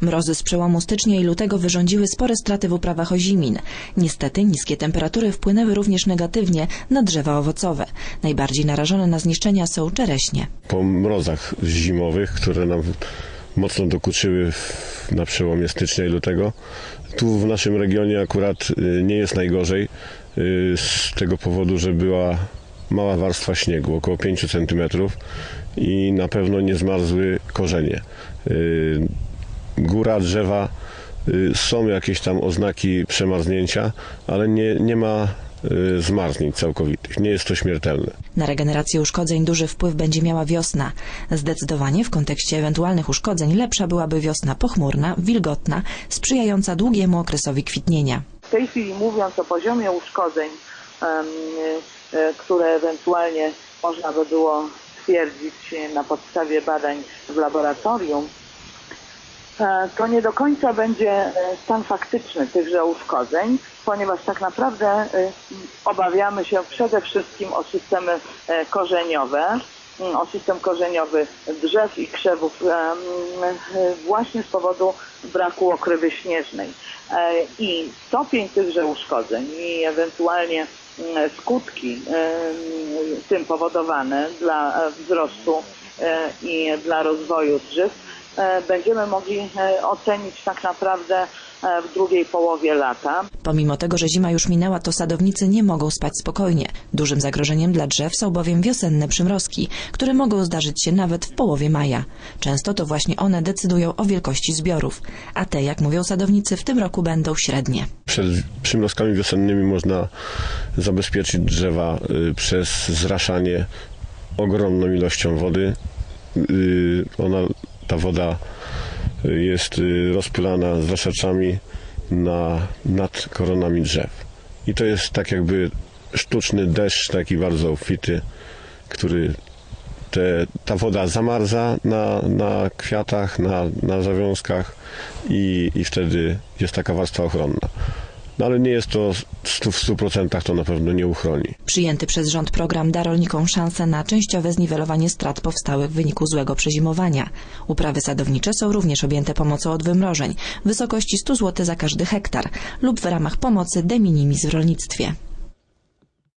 Mrozy z przełomu stycznia i lutego wyrządziły spore straty w uprawach ozimin. Niestety niskie temperatury wpłynęły również negatywnie na drzewa owocowe. Najbardziej narażone na zniszczenia są czereśnie. po mrozach zimowych, które nam mocno dokuczyły na przełomie stycznia i lutego. Tu w naszym regionie akurat y, nie jest najgorzej y, z tego powodu, że była mała warstwa śniegu, około 5 cm i na pewno nie zmarzły korzenie. Góra, drzewa, y, są jakieś tam oznaki przemarznięcia, ale nie, nie ma y, zmarznięć całkowitych. Nie jest to śmiertelne. Na regenerację uszkodzeń duży wpływ będzie miała wiosna. Zdecydowanie w kontekście ewentualnych uszkodzeń lepsza byłaby wiosna pochmurna, wilgotna, sprzyjająca długiemu okresowi kwitnienia. W tej chwili mówiąc o poziomie uszkodzeń, e, które ewentualnie można by było stwierdzić na podstawie badań w laboratorium, to nie do końca będzie e, stan faktyczny tychże uszkodzeń, ponieważ tak naprawdę e, obawiamy się przede wszystkim o systemy e, korzeniowe, mm, o system korzeniowy drzew i krzewów e, właśnie z powodu braku okrywy śnieżnej. E, I stopień tychże uszkodzeń i ewentualnie mm, skutki tym powodowane dla e, wzrostu e, i dla rozwoju drzew e, będziemy mogli e, ocenić tak naprawdę e, w drugiej połowie lata. Pomimo tego, że zima już minęła, to sadownicy nie mogą spać spokojnie. Dużym zagrożeniem dla drzew są bowiem wiosenne przymrozki, które mogą zdarzyć się nawet w połowie maja. Często to właśnie one decydują o wielkości zbiorów, a te, jak mówią sadownicy, w tym roku będą średnie. Przed przymrozkami wiosennymi można zabezpieczyć drzewa y, przez zraszanie ogromną ilością wody. Y, Ona, ta woda jest y, rozpylana zraszaczami na, nad koronami drzew. I to jest tak jakby sztuczny deszcz, taki bardzo obfity, który te, ta woda zamarza na, na kwiatach, na, na zawiązkach i, i wtedy jest taka warstwa ochronna. No ale nie jest to w 100% to na pewno nie uchroni. Przyjęty przez rząd program da rolnikom szansę na częściowe zniwelowanie strat powstałych w wyniku złego przezimowania. Uprawy sadownicze są również objęte pomocą od wymrożeń w wysokości 100 zł za każdy hektar lub w ramach pomocy de minimis w rolnictwie.